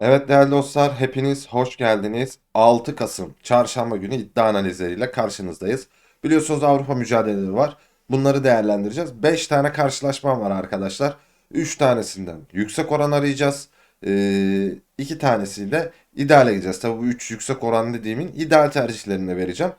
Evet değerli dostlar hepiniz hoş geldiniz. 6 Kasım çarşamba günü iddia analizleriyle karşınızdayız. Biliyorsunuz Avrupa mücadeleleri var. Bunları değerlendireceğiz. 5 tane karşılaşma var arkadaşlar. 3 tanesinden yüksek oran arayacağız. 2 tanesiyle ideale gideceğiz. Tabii bu 3 yüksek oran dediğimin ideal tercihlerini vereceğim.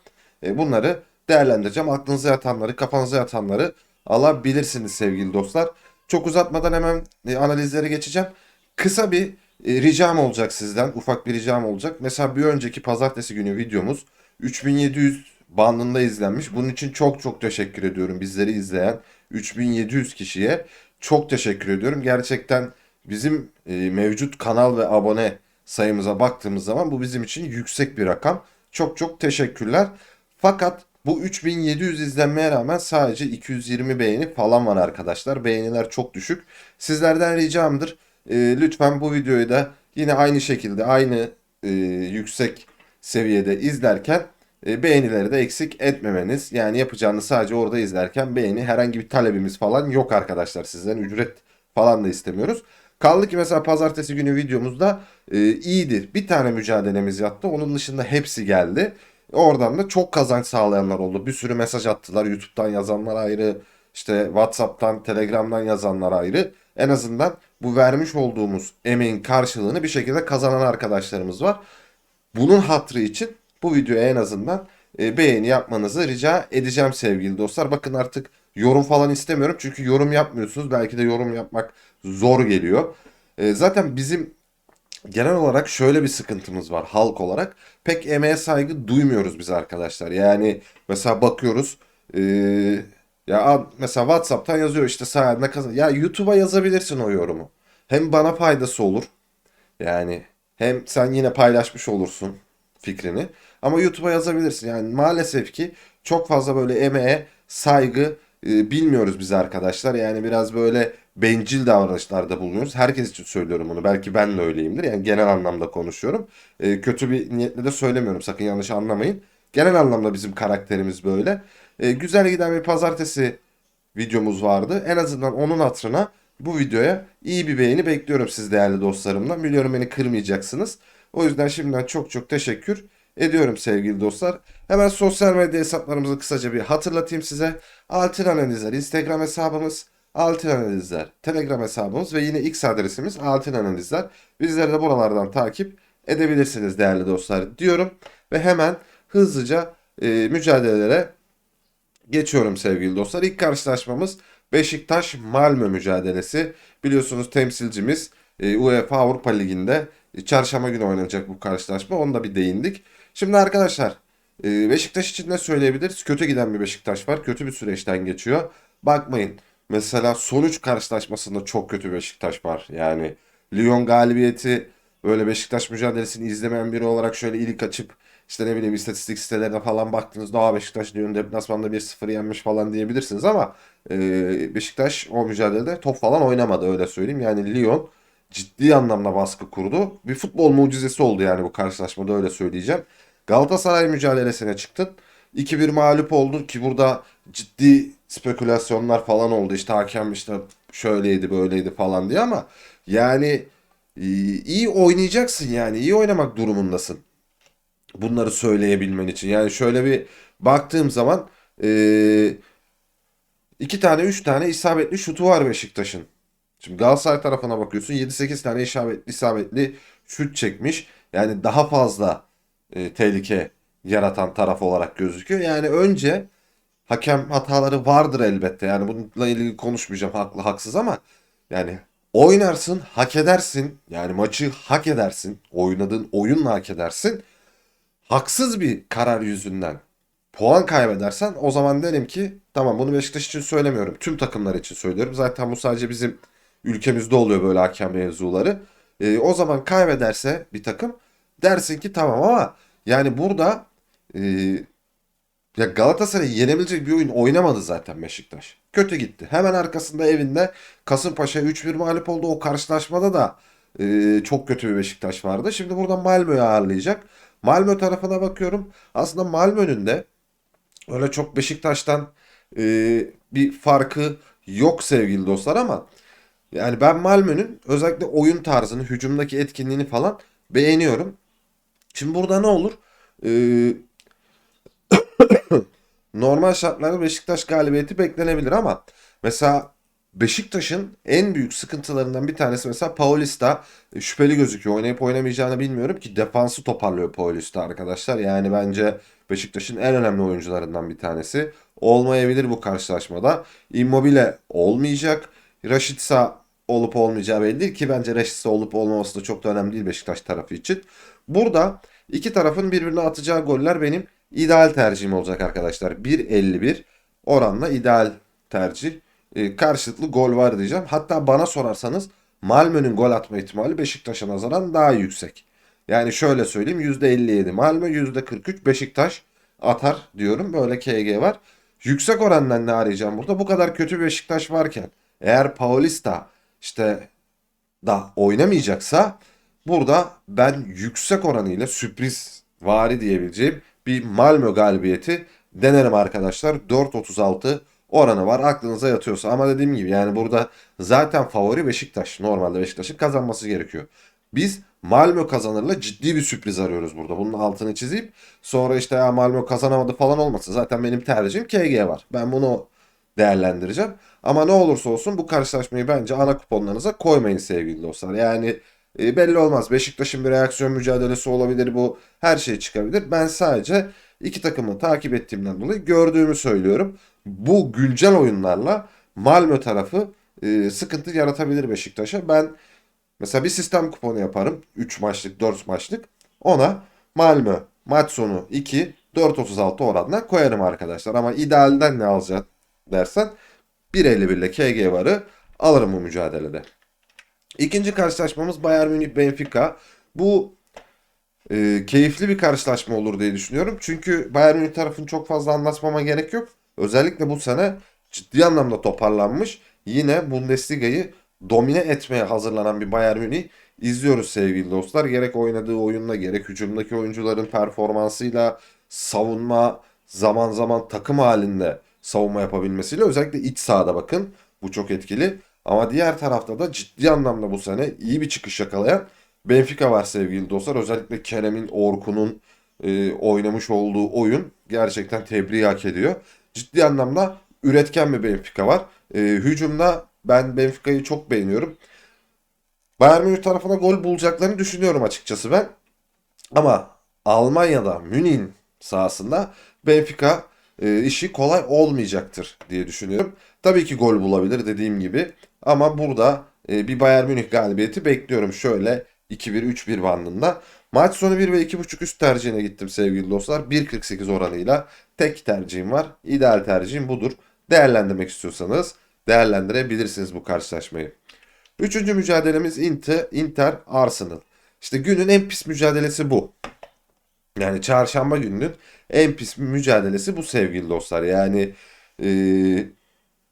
E, bunları değerlendireceğim. Aklınıza yatanları, kafanıza yatanları alabilirsiniz sevgili dostlar. Çok uzatmadan hemen e, analizlere geçeceğim. Kısa bir e, ricam olacak sizden. Ufak bir ricam olacak. Mesela bir önceki pazartesi günü videomuz 3700 bandında izlenmiş. Bunun için çok çok teşekkür ediyorum bizleri izleyen 3700 kişiye. Çok teşekkür ediyorum. Gerçekten bizim e, mevcut kanal ve abone sayımıza baktığımız zaman bu bizim için yüksek bir rakam. Çok çok teşekkürler. Fakat bu 3700 izlenmeye rağmen sadece 220 beğeni falan var arkadaşlar. Beğeniler çok düşük. Sizlerden ricamdır. E, lütfen bu videoyu da yine aynı şekilde aynı e, yüksek seviyede izlerken e, beğenileri de eksik etmemeniz. Yani yapacağınız sadece orada izlerken beğeni herhangi bir talebimiz falan yok arkadaşlar. Sizden ücret falan da istemiyoruz. Kaldı ki mesela pazartesi günü videomuzda e, iyiydi. Bir tane mücadelemiz yattı. Onun dışında hepsi geldi. Oradan da çok kazanç sağlayanlar oldu. Bir sürü mesaj attılar. YouTube'dan yazanlar ayrı, işte WhatsApp'tan, Telegram'dan yazanlar ayrı. En azından bu vermiş olduğumuz emeğin karşılığını bir şekilde kazanan arkadaşlarımız var. Bunun hatrı için bu videoya en azından e, beğeni yapmanızı rica edeceğim sevgili dostlar. Bakın artık yorum falan istemiyorum çünkü yorum yapmıyorsunuz. Belki de yorum yapmak zor geliyor. E, zaten bizim genel olarak şöyle bir sıkıntımız var halk olarak. Pek emeğe saygı duymuyoruz biz arkadaşlar. Yani mesela bakıyoruz e, ya mesela WhatsApp'tan yazıyor işte sayende kazan. Ya YouTube'a yazabilirsin o yorumu. Hem bana faydası olur. Yani hem sen yine paylaşmış olursun fikrini. Ama YouTube'a yazabilirsin. Yani maalesef ki çok fazla böyle emeğe saygı e, bilmiyoruz biz arkadaşlar. Yani biraz böyle bencil davranışlarda bulunuyoruz. Herkes için söylüyorum bunu. Belki ben de öyleyimdir. Yani genel anlamda konuşuyorum. E, kötü bir niyetle de söylemiyorum. Sakın yanlış anlamayın. Genel anlamda bizim karakterimiz böyle. E, güzel giden bir pazartesi videomuz vardı. En azından onun hatırına bu videoya iyi bir beğeni bekliyorum siz değerli dostlarımdan. Biliyorum beni kırmayacaksınız. O yüzden şimdiden çok çok teşekkür ediyorum sevgili dostlar. Hemen sosyal medya hesaplarımızı kısaca bir hatırlatayım size. Altın Analizler Instagram hesabımız, Altın Analizler Telegram hesabımız ve yine X adresimiz Altın Analizler. Bizleri de buralardan takip edebilirsiniz değerli dostlar diyorum. Ve hemen hızlıca e, mücadelelere Geçiyorum sevgili dostlar. İlk karşılaşmamız Beşiktaş Malmö mücadelesi. Biliyorsunuz temsilcimiz e, UEFA Avrupa Ligi'nde e, çarşamba günü oynanacak bu karşılaşma. Onu da bir değindik. Şimdi arkadaşlar e, Beşiktaş için ne söyleyebiliriz? Kötü giden bir Beşiktaş var. Kötü bir süreçten geçiyor. Bakmayın mesela sonuç karşılaşmasında çok kötü Beşiktaş var. Yani Lyon galibiyeti böyle Beşiktaş mücadelesini izlemeyen biri olarak şöyle ilk açıp işte ne bileyim istatistik sitelerine falan baktığınızda Aa Beşiktaş Lyon deplasmanda 1-0 yenmiş falan diyebilirsiniz ama e, Beşiktaş o mücadelede top falan oynamadı öyle söyleyeyim. Yani Lyon ciddi anlamda baskı kurdu. Bir futbol mucizesi oldu yani bu karşılaşmada öyle söyleyeceğim. Galatasaray mücadelesine çıktın. 2-1 mağlup oldun ki burada ciddi spekülasyonlar falan oldu. İşte hakem işte şöyleydi böyleydi falan diye ama yani e, iyi oynayacaksın yani iyi oynamak durumundasın bunları söyleyebilmen için. Yani şöyle bir baktığım zaman e, iki tane üç tane isabetli şutu var Beşiktaş'ın. Şimdi Galatasaray tarafına bakıyorsun 7-8 tane isabetli, isabetli şut çekmiş. Yani daha fazla e, tehlike yaratan taraf olarak gözüküyor. Yani önce hakem hataları vardır elbette. Yani bununla ilgili konuşmayacağım haklı haksız ama yani oynarsın, hak edersin. Yani maçı hak edersin. Oynadığın oyunla hak edersin haksız bir karar yüzünden puan kaybedersen o zaman derim ki tamam bunu Beşiktaş için söylemiyorum. Tüm takımlar için söylüyorum. Zaten bu sadece bizim ülkemizde oluyor böyle hakem mevzuları. E, o zaman kaybederse bir takım dersin ki tamam ama yani burada e, ya Galatasaray'ı yenebilecek bir oyun oynamadı zaten Beşiktaş. Kötü gitti. Hemen arkasında evinde Kasımpaşa 3-1 mağlup oldu. O karşılaşmada da e, çok kötü bir Beşiktaş vardı. Şimdi buradan Malmö'yü ağırlayacak. Malmö tarafına bakıyorum. Aslında Malmö'nün de öyle çok Beşiktaş'tan e, bir farkı yok sevgili dostlar ama Yani ben Malmö'nün özellikle oyun tarzını, hücumdaki etkinliğini falan beğeniyorum. Şimdi burada ne olur? Ee, normal şartlarda Beşiktaş galibiyeti beklenebilir ama mesela Beşiktaş'ın en büyük sıkıntılarından bir tanesi mesela Paulista e, şüpheli gözüküyor. Oynayıp oynamayacağını bilmiyorum ki defansı toparlıyor Paulista arkadaşlar. Yani bence Beşiktaş'ın en önemli oyuncularından bir tanesi. Olmayabilir bu karşılaşmada. Immobile olmayacak. Rashica olup olmayacağı belli değil ki bence Rashica olup olmaması da çok da önemli değil Beşiktaş tarafı için. Burada iki tarafın birbirine atacağı goller benim ideal tercihim olacak arkadaşlar. 1.51 oranla ideal tercih. E, karşılıklı gol var diyeceğim. Hatta bana sorarsanız Malmö'nün gol atma ihtimali Beşiktaş'a nazaran daha yüksek. Yani şöyle söyleyeyim %57 Malmö %43 Beşiktaş atar diyorum. Böyle KG var. Yüksek orandan ne arayacağım burada? Bu kadar kötü Beşiktaş varken eğer Paulista işte da oynamayacaksa burada ben yüksek oranıyla sürpriz vari diyebileceğim bir Malmö galibiyeti denerim arkadaşlar. 4.36 oranı var aklınıza yatıyorsa ama dediğim gibi yani burada zaten favori Beşiktaş. Normalde Beşiktaş'ın kazanması gerekiyor. Biz Malmö kazanırla ciddi bir sürpriz arıyoruz burada. Bunun altını çizeyim. Sonra işte ya Malmö kazanamadı falan olmasın. Zaten benim tercihim KG var. Ben bunu değerlendireceğim. Ama ne olursa olsun bu karşılaşmayı bence ana kuponlarınıza koymayın sevgili dostlar. Yani e, belli olmaz. Beşiktaş'ın bir reaksiyon mücadelesi olabilir bu. Her şey çıkabilir. Ben sadece iki takımı takip ettiğimden dolayı gördüğümü söylüyorum. Bu güncel oyunlarla Malmö tarafı e, sıkıntı yaratabilir Beşiktaş'a. Ben mesela bir sistem kuponu yaparım. 3 maçlık, 4 maçlık. Ona Malmö maç sonu 2, 4.36 oranla koyarım arkadaşlar. Ama idealden ne alacağım dersen 1.51 ile KG varı alırım bu mücadelede. İkinci karşılaşmamız Bayern Münih Benfica. Bu e, keyifli bir karşılaşma olur diye düşünüyorum. Çünkü Bayern Münih tarafını çok fazla anlatmama gerek yok. Özellikle bu sene ciddi anlamda toparlanmış. Yine Bundesliga'yı domine etmeye hazırlanan bir Bayern Münih izliyoruz sevgili dostlar. Gerek oynadığı oyunla gerek hücumdaki oyuncuların performansıyla savunma zaman zaman takım halinde savunma yapabilmesiyle özellikle iç sahada bakın bu çok etkili. Ama diğer tarafta da ciddi anlamda bu sene iyi bir çıkış yakalayan Benfica var sevgili dostlar. Özellikle Kerem'in, Orkun'un e, oynamış olduğu oyun gerçekten tebriği hak ediyor. Ciddi anlamda üretken bir Benfica var. E, hücumda ben Benfica'yı çok beğeniyorum. Bayern Münih tarafına gol bulacaklarını düşünüyorum açıkçası ben. Ama Almanya'da Münih'in sahasında Benfica e, işi kolay olmayacaktır diye düşünüyorum. Tabii ki gol bulabilir dediğim gibi. Ama burada e, bir Bayern Münih galibiyeti bekliyorum. Şöyle 2-1-3-1 bandında. Maç sonu 1 ve 2.5 üst tercihine gittim sevgili dostlar. 1.48 oranıyla tek tercihim var. İdeal tercihim budur. Değerlendirmek istiyorsanız değerlendirebilirsiniz bu karşılaşmayı. Üçüncü mücadelemiz Inter, Inter Arsenal. İşte günün en pis mücadelesi bu. Yani çarşamba gününün en pis mücadelesi bu sevgili dostlar. Yani e,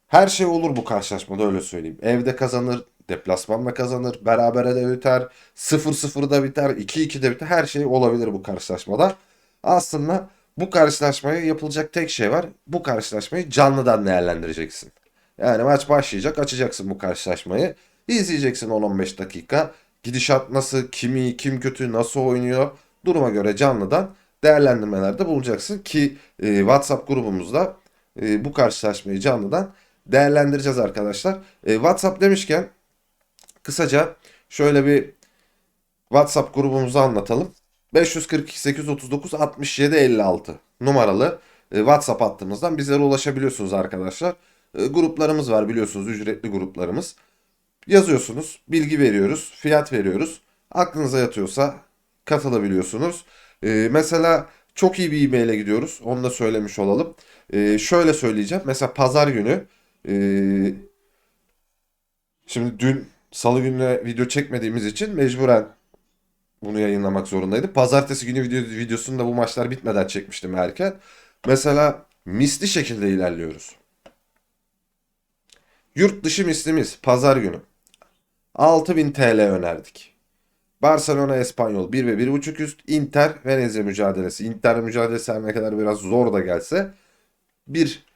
her şey olur bu karşılaşmada öyle söyleyeyim. Evde kazanır, deplasmanda kazanır, berabere de biter, 0-0'da biter, 2-2'de biter. Her şey olabilir bu karşılaşmada. Aslında bu karşılaşmaya yapılacak tek şey var. Bu karşılaşmayı canlıdan değerlendireceksin. Yani maç başlayacak, açacaksın bu karşılaşmayı. İzleyeceksin 10-15 dakika. Gidişat nasıl, kimi, kim kötü, nasıl oynuyor duruma göre canlıdan değerlendirmelerde bulacaksın ki e, WhatsApp grubumuzda e, bu karşılaşmayı canlıdan değerlendireceğiz arkadaşlar. E, WhatsApp demişken kısaca şöyle bir WhatsApp grubumuzu anlatalım. 542 839 67 56 numaralı e, WhatsApp hattımızdan bizlere ulaşabiliyorsunuz arkadaşlar. E, gruplarımız var biliyorsunuz ücretli gruplarımız. Yazıyorsunuz, bilgi veriyoruz, fiyat veriyoruz. Aklınıza yatıyorsa katılabiliyorsunuz. E, mesela çok iyi bir e-maile gidiyoruz. Onu da söylemiş olalım. Şöyle söyleyeceğim. Mesela pazar günü şimdi dün salı gününe video çekmediğimiz için mecburen bunu yayınlamak zorundaydı. Pazartesi günü video, videosunu da bu maçlar bitmeden çekmiştim erken. Mesela misli şekilde ilerliyoruz. Yurt dışı mislimiz pazar günü. 6000 TL önerdik. Barcelona Espanyol 1 ve 1.5 üst. Inter Venezia mücadelesi. Inter mücadelesi her ne kadar biraz zor da gelse bir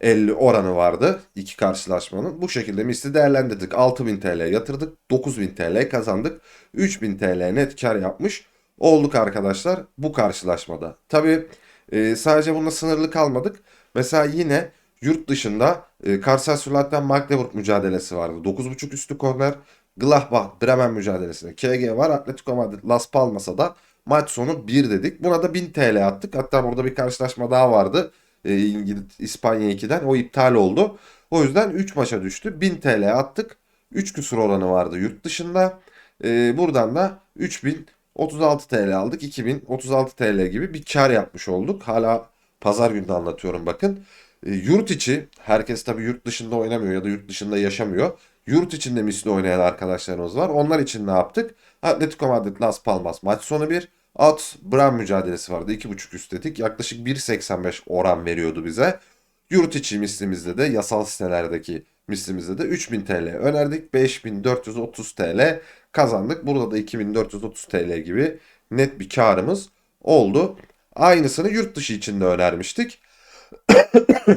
50 oranı vardı iki karşılaşmanın. Bu şekilde misli değerlendirdik. 6000 TL yatırdık. 9000 TL kazandık. 3000 TL net kar yapmış olduk arkadaşlar bu karşılaşmada. Tabii e, sadece bununla sınırlı kalmadık. Mesela yine yurt dışında e, Karlsruhe Magdeburg mücadelesi vardı. 9.5 üstü korner. Gladbach Bremen mücadelesinde KG var. Atletico Madrid Las Palmas'a da maç sonu 1 dedik. Buna da 1000 TL attık. Hatta burada bir karşılaşma daha vardı. E, İspanya 2'den o iptal oldu. O yüzden 3 maça düştü. 1000 TL attık. 3 küsur oranı vardı yurt dışında. E, buradan da 3000 36 TL aldık. 2036 TL gibi bir kar yapmış olduk. Hala pazar günü anlatıyorum bakın. E, yurt içi herkes tabii yurt dışında oynamıyor ya da yurt dışında yaşamıyor. Yurt içinde misli oynayan arkadaşlarımız var. Onlar için ne yaptık? Atletico Madrid Las Palmas maç sonu bir. At Bram mücadelesi vardı. 2.5 üst dedik. Yaklaşık 1.85 oran veriyordu bize. Yurt içi mislimizde de yasal sitelerdeki mislimizde de 3000 TL önerdik. 5430 TL kazandık. Burada da 2430 TL gibi net bir karımız oldu. Aynısını yurt dışı için de önermiştik.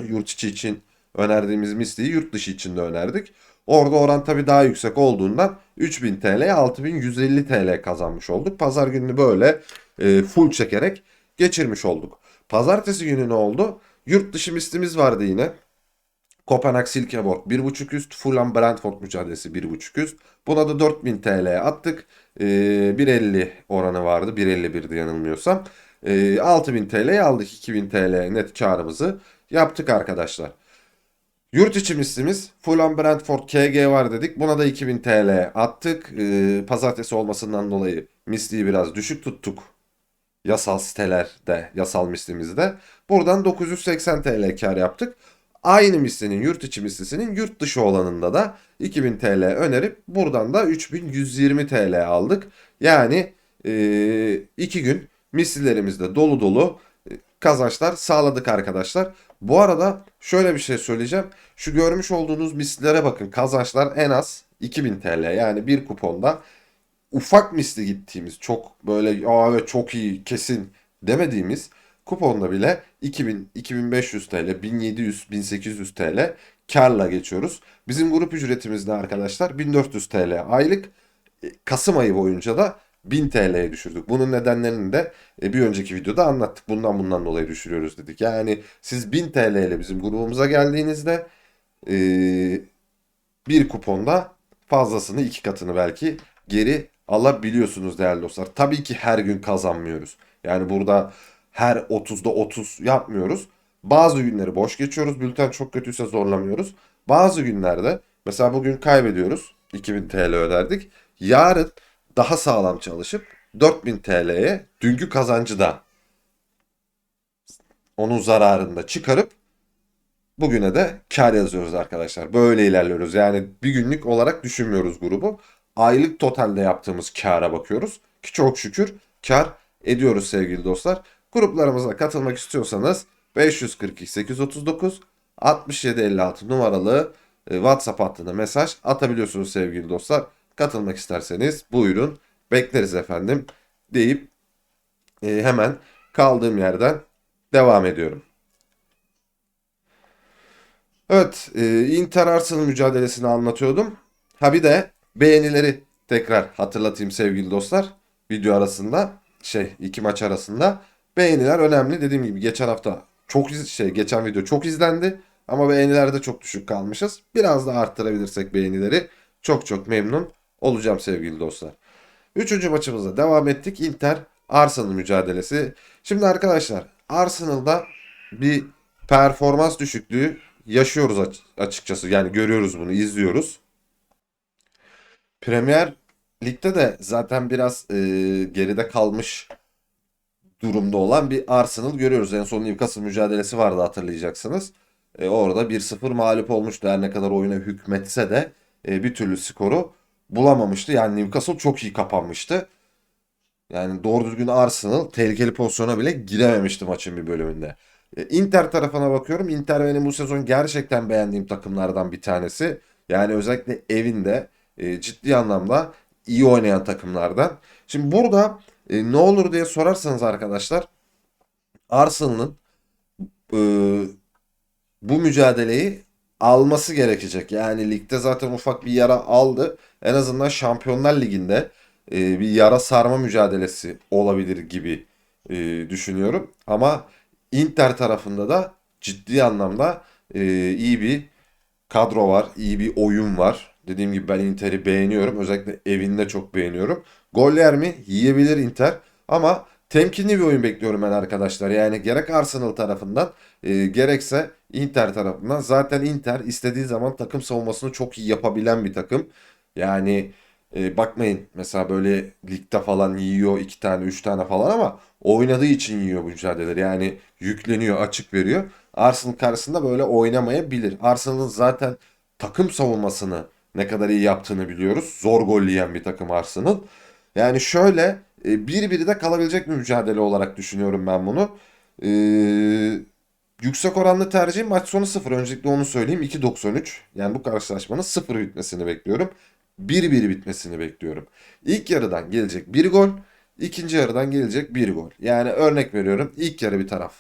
yurt içi için önerdiğimiz misliyi yurt dışı için de önerdik. Orada oran tabii daha yüksek olduğundan 3000 TL 6150 TL kazanmış olduk. Pazar gününü böyle e, full çekerek geçirmiş olduk. Pazartesi günü ne oldu? Yurt dışı mislimiz vardı yine. Kopenhag Silkeborg 1.5 üst. Fulham Brentford mücadelesi 1.5 üst. Buna da 4000 TL attık. Ee, 1.50 oranı vardı. 1.51'di yanılmıyorsam. Ee, 6000 TL'ye aldık. 2000 TL net karımızı yaptık arkadaşlar. Yurt içi mislimiz Fulham Brentford KG var dedik. Buna da 2000 TL attık. Ee, pazartesi olmasından dolayı misliyi biraz düşük tuttuk. Yasal sitelerde, yasal mislimizde. Buradan 980 TL kar yaptık. Aynı mislinin yurt içi mislisinin yurt dışı olanında da 2000 TL önerip buradan da 3120 TL aldık. Yani 2 e, gün mislilerimizde dolu dolu kazançlar sağladık arkadaşlar. Bu arada şöyle bir şey söyleyeceğim. Şu görmüş olduğunuz mislilere bakın. Kazançlar en az 2000 TL. Yani bir kuponda ufak misli gittiğimiz çok böyle Aa, evet çok iyi kesin demediğimiz Kuponda bile 2000, 2500 TL, 1700, 1800 TL karla geçiyoruz. Bizim grup ücretimiz de arkadaşlar 1400 TL aylık. E, Kasım ayı boyunca da 1000 TL'ye düşürdük. Bunun nedenlerini de e, bir önceki videoda anlattık. Bundan bundan dolayı düşürüyoruz dedik. Yani siz 1000 TL ile bizim grubumuza geldiğinizde e, bir kuponda fazlasını iki katını belki geri alabiliyorsunuz değerli dostlar. Tabii ki her gün kazanmıyoruz. Yani burada her 30'da 30 yapmıyoruz. Bazı günleri boş geçiyoruz. Bülten çok kötüyse zorlamıyoruz. Bazı günlerde mesela bugün kaybediyoruz. 2000 TL öderdik. Yarın daha sağlam çalışıp 4000 TL'ye dünkü kazancı da onun zararında çıkarıp bugüne de kar yazıyoruz arkadaşlar. Böyle ilerliyoruz. Yani bir günlük olarak düşünmüyoruz grubu. Aylık totalde yaptığımız kara bakıyoruz. Ki çok şükür kar ediyoruz sevgili dostlar. Gruplarımıza katılmak istiyorsanız 542 839 6756 numaralı e, WhatsApp hattına mesaj atabiliyorsunuz sevgili dostlar. Katılmak isterseniz buyurun bekleriz efendim deyip e, hemen kaldığım yerden devam ediyorum. Evet, e, Inter Arsenal mücadelesini anlatıyordum. Ha bir de beğenileri tekrar hatırlatayım sevgili dostlar. Video arasında şey iki maç arasında Beğeniler önemli. Dediğim gibi geçen hafta çok şey geçen video çok izlendi ama beğenilerde çok düşük kalmışız. Biraz da arttırabilirsek beğenileri çok çok memnun olacağım sevgili dostlar. Üçüncü maçımıza devam ettik. Inter Arsenal mücadelesi. Şimdi arkadaşlar Arsenal'da bir performans düşüklüğü yaşıyoruz açıkçası. Yani görüyoruz bunu, izliyoruz. Premier Lig'de de zaten biraz e, geride kalmış durumda olan bir Arsenal görüyoruz. En son Newcastle mücadelesi vardı hatırlayacaksınız. E, orada 1-0 mağlup olmuştu. Her ne kadar oyuna hükmetse de e, bir türlü skoru bulamamıştı. Yani Newcastle çok iyi kapanmıştı. Yani doğru düzgün Arsenal tehlikeli pozisyona bile girememişti maçın bir bölümünde. E, Inter tarafına bakıyorum. Inter benim bu sezon gerçekten beğendiğim takımlardan bir tanesi. Yani özellikle evinde e, ciddi anlamda iyi oynayan takımlardan. Şimdi burada e, ne olur diye sorarsanız arkadaşlar Arsenal'ın bu mücadeleyi alması gerekecek. Yani ligde zaten ufak bir yara aldı. En azından Şampiyonlar Ligi'nde e, bir yara sarma mücadelesi olabilir gibi e, düşünüyorum. Ama Inter tarafında da ciddi anlamda e, iyi bir kadro var, iyi bir oyun var. Dediğim gibi ben Inter'i beğeniyorum. Özellikle evinde çok beğeniyorum. Gol yer mi? Yiyebilir Inter. Ama temkinli bir oyun bekliyorum ben arkadaşlar. Yani gerek Arsenal tarafından e, gerekse Inter tarafından. Zaten Inter istediği zaman takım savunmasını çok iyi yapabilen bir takım. Yani e, bakmayın mesela böyle ligde falan yiyor iki tane üç tane falan ama oynadığı için yiyor bu mücadeleleri. Yani yükleniyor açık veriyor. Arsenal karşısında böyle oynamayabilir. Arsenal'ın zaten takım savunmasını ne kadar iyi yaptığını biliyoruz. Zor gol yiyen bir takım Arsenal. Yani şöyle e, bir biri de kalabilecek bir mücadele olarak düşünüyorum ben bunu. E, yüksek oranlı tercihim maç sonu 0. Öncelikle onu söyleyeyim. 2.93. Yani bu karşılaşmanın 0 bitmesini bekliyorum. 1-1 bitmesini bekliyorum. İlk yarıdan gelecek 1 gol. ikinci yarıdan gelecek 1 gol. Yani örnek veriyorum. İlk yarı bir taraf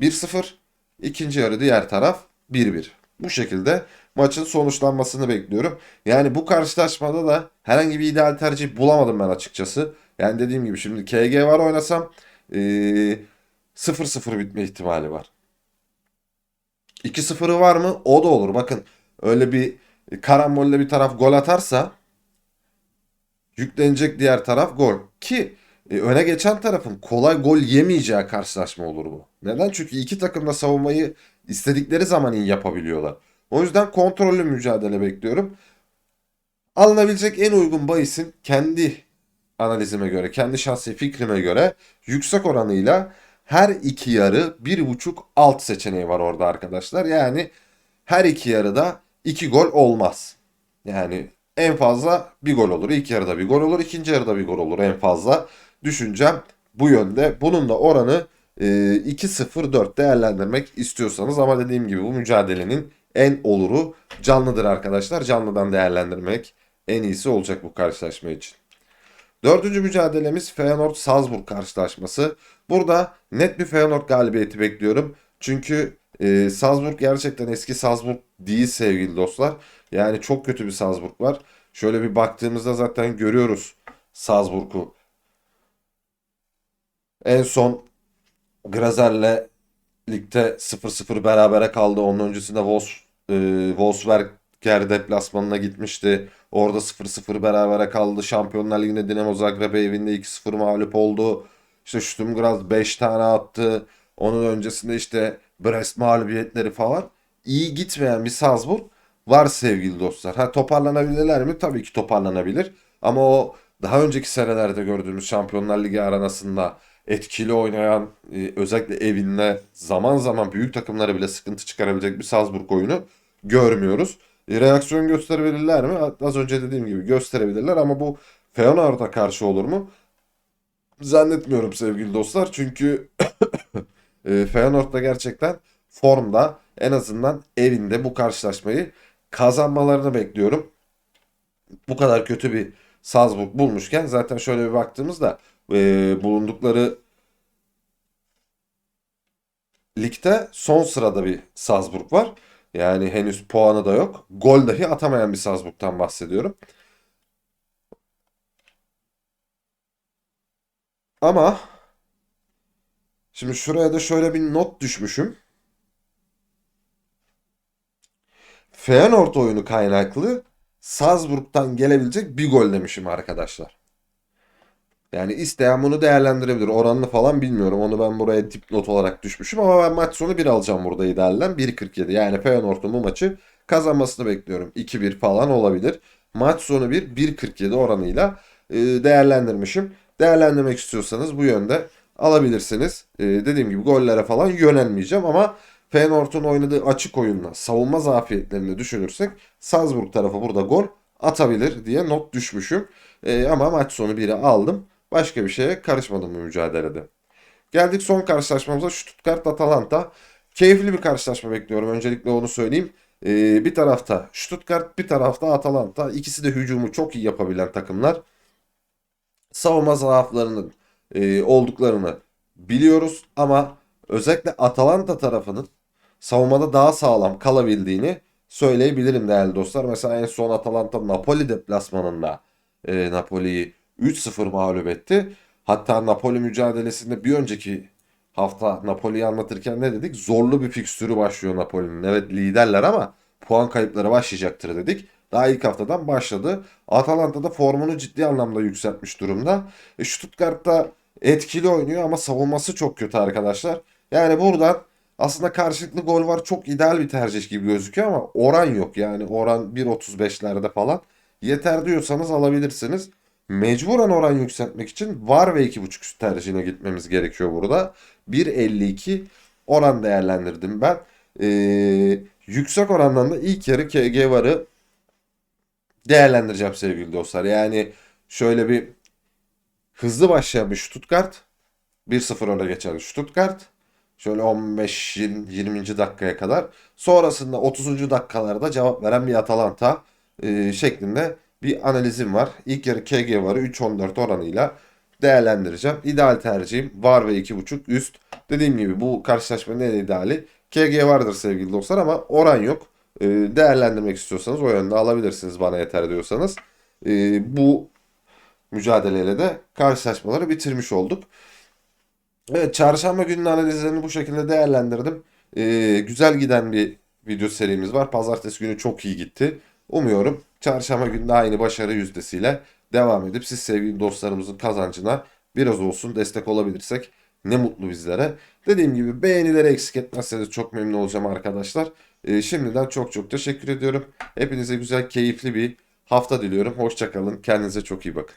1-0. ikinci yarı diğer taraf 1-1. Bu şekilde maçın sonuçlanmasını bekliyorum. Yani bu karşılaşmada da herhangi bir ideal tercih bulamadım ben açıkçası. Yani dediğim gibi şimdi KG var oynasam eee 0-0 bitme ihtimali var. 2-0'ı var mı? O da olur. Bakın öyle bir karambolle bir taraf gol atarsa yüklenecek diğer taraf gol. Ki e, öne geçen tarafın kolay gol yemeyeceği karşılaşma olur bu. Neden? Çünkü iki takım da savunmayı istedikleri zaman iyi yapabiliyorlar. O yüzden kontrollü mücadele bekliyorum. Alınabilecek en uygun bahisin kendi analizime göre, kendi şahsi fikrime göre yüksek oranıyla her iki yarı bir buçuk alt seçeneği var orada arkadaşlar. Yani her iki yarıda iki gol olmaz. Yani en fazla bir gol olur. İlk yarıda bir gol olur. ikinci yarıda bir gol olur en fazla. Düşüncem bu yönde. Bunun da oranı e, 2-0-4 değerlendirmek istiyorsanız ama dediğim gibi bu mücadelenin en oluru canlıdır arkadaşlar. Canlıdan değerlendirmek en iyisi olacak bu karşılaşma için. Dördüncü mücadelemiz Feyenoord-Salzburg karşılaşması. Burada net bir Feyenoord galibiyeti bekliyorum. Çünkü e, Salzburg gerçekten eski Salzburg değil sevgili dostlar. Yani çok kötü bir Salzburg var. Şöyle bir baktığımızda zaten görüyoruz Salzburg'u. En son Grazer'le ligde 0-0 berabere kaldı. Onun öncesinde Wolfs, e, Wolfsberger deplasmanına gitmişti. Orada 0-0 berabere kaldı. Şampiyonlar Ligi'nde Dinamo Zagreb'e evinde 2-0 mağlup oldu. İşte Sturm Graz 5 tane attı. Onun öncesinde işte Brest mağlubiyetleri falan. İyi gitmeyen bir Salzburg var sevgili dostlar. Ha toparlanabilirler mi? Tabii ki toparlanabilir. Ama o daha önceki senelerde gördüğümüz Şampiyonlar Ligi aranasında etkili oynayan e, özellikle evinde zaman zaman büyük takımlara bile sıkıntı çıkarabilecek bir Salzburg oyunu görmüyoruz. E, reaksiyon gösterebilirler mi? Az önce dediğim gibi gösterebilirler ama bu Feyenoord'a karşı olur mu? Zannetmiyorum sevgili dostlar. Çünkü e, Feyenoord da gerçekten formda en azından evinde bu karşılaşmayı kazanmalarını bekliyorum. Bu kadar kötü bir Salzburg bulmuşken zaten şöyle bir baktığımızda e, bulundukları ligde son sırada bir Salzburg var. Yani henüz puanı da yok. Gol dahi atamayan bir Salzburg'tan bahsediyorum. Ama şimdi şuraya da şöyle bir not düşmüşüm. Feyenoord oyunu kaynaklı Salzburg'dan gelebilecek bir gol demişim arkadaşlar. Yani isteyen bunu değerlendirebilir. Oranını falan bilmiyorum. Onu ben buraya dipnot olarak düşmüşüm ama ben maç sonu 1 alacağım burada idealen. 1.47. Yani Feyenoord'un bu maçı kazanmasını bekliyorum. 2-1 falan olabilir. Maç sonu 1 1.47 oranıyla e, değerlendirmişim. Değerlendirmek istiyorsanız bu yönde alabilirsiniz. E, dediğim gibi gollere falan yönelmeyeceğim ama Feyenoord'un oynadığı açık oyunla savunma zafiyetlerini düşünürsek Salzburg tarafı burada gol atabilir diye not düşmüşüm. E, ama maç sonu 1'i aldım. Başka bir şeye karışmadım bu mücadelede. Geldik son karşılaşmamıza Stuttgart-Atalanta. Keyifli bir karşılaşma bekliyorum. Öncelikle onu söyleyeyim. Ee, bir tarafta Stuttgart, bir tarafta Atalanta. İkisi de hücumu çok iyi yapabilen takımlar. Savunma zaaflarının e, olduklarını biliyoruz ama özellikle Atalanta tarafının savunmada daha sağlam kalabildiğini söyleyebilirim değerli dostlar. Mesela en son Atalanta Napoli deplasmanında e, Napoli'yi 3-0 mağlup etti. Hatta Napoli mücadelesinde bir önceki hafta Napoli'yi anlatırken ne dedik? Zorlu bir fikstürü başlıyor Napoli'nin. Evet liderler ama puan kayıpları başlayacaktır dedik. Daha ilk haftadan başladı. Atalanta da formunu ciddi anlamda yükseltmiş durumda. E, Stuttgart'ta etkili oynuyor ama savunması çok kötü arkadaşlar. Yani buradan aslında karşılıklı gol var. Çok ideal bir tercih gibi gözüküyor ama oran yok. Yani oran 1.35'lerde falan. Yeter diyorsanız alabilirsiniz. Mecburen oran yükseltmek için var ve 2.5 üst tercihine gitmemiz gerekiyor burada. 1.52 oran değerlendirdim ben. Ee, yüksek orandan da ilk yarı KG varı değerlendireceğim sevgili dostlar. Yani şöyle bir hızlı başlayan bir Stuttgart 1-0 öne geçen Stuttgart şöyle 15-20. dakikaya kadar sonrasında 30. dakikalarda cevap veren bir Atalanta e, şeklinde bir analizim var. İlk yarı KG varı 3-14 oranıyla değerlendireceğim. İdeal tercihim var ve 2.5 üst. Dediğim gibi bu karşılaşmanın en ideali KG vardır sevgili dostlar ama oran yok. E, değerlendirmek istiyorsanız o yönde alabilirsiniz bana yeter diyorsanız. E, bu mücadeleyle de karşılaşmaları bitirmiş olduk. Evet, çarşamba gününün analizlerini bu şekilde değerlendirdim. Ee, güzel giden bir video serimiz var. Pazartesi günü çok iyi gitti. Umuyorum çarşamba günü de aynı başarı yüzdesiyle devam edip siz sevgili dostlarımızın kazancına biraz olsun destek olabilirsek ne mutlu bizlere. Dediğim gibi beğenileri eksik etmezseniz çok memnun olacağım arkadaşlar. Ee, şimdiden çok çok teşekkür ediyorum. Hepinize güzel, keyifli bir hafta diliyorum. Hoşçakalın. Kendinize çok iyi bakın.